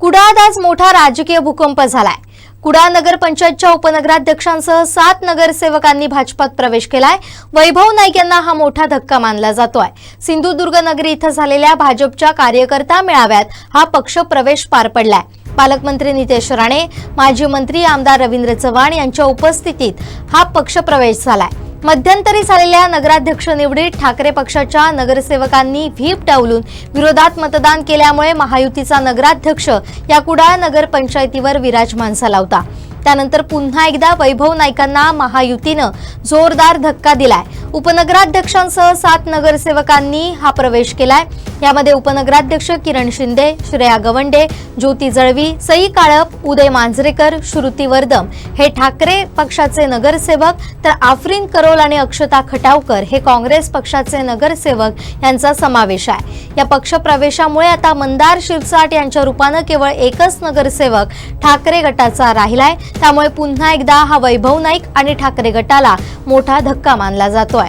कुडाळात आज मोठा राजकीय भूकंप झालाय. कुडाळ नगर पंचायतच्या उपनगराध्यक्षांसह सात नगरसेवकांनी भाजपात प्रवेश केलाय. वैभव नाईक यांना हा मोठा धक्का मानला जातोय. सिंधुदुर्ग नगरी इथं झालेल्या भाजपच्या कार्यकर्ता मेळाव्यात हा पक्ष प्रवेश पार पडलाय. पालकमंत्री नितेश राणे माजी मंत्री आमदार रवींद्र चव्हाण यांच्या उपस्थितीत हा पक्ष प्रवेश झालाय. मध्यंतरी झालेल्या नगराध्यक्ष निवडीत ठाकरे पक्षाच्या नगरसेवकांनी व्हीप डावलून विरोधात मतदान केल्यामुळे महायुतीचा नगराध्यक्ष या कुडाळ नगरपंचायतीवर विराजमान झाला होता त्यानंतर पुन्हा एकदा वैभव नाईकांना महायुतीनं जोरदार धक्का दिलाय. उपनगराध्यक्षांसह सात नगरसेवकांनी हा प्रवेश केलाय. यामध्ये उपनगराध्यक्ष किरण शिंदे श्रेया गवंडे ज्योती जळवी सई काळप उदय मांजरेकर श्रुती वर्दम हे ठाकरे पक्षाचे नगरसेवक तर आफरीन करोल आणि अक्षता खटावकर हे काँग्रेस पक्षाचे नगरसेवक यांचा समावेश आहे. या पक्ष प्रवेशामुळे आता मंदार शिरसाट यांच्या रूपानं केवळ एकच नगरसेवक ठाकरे गटाचा राहिलाय. त्यामुळे पुन्हा एकदा हा वैभव नाईक आणि ठाकरे गटाला मोठा धक्का मानला जातोय.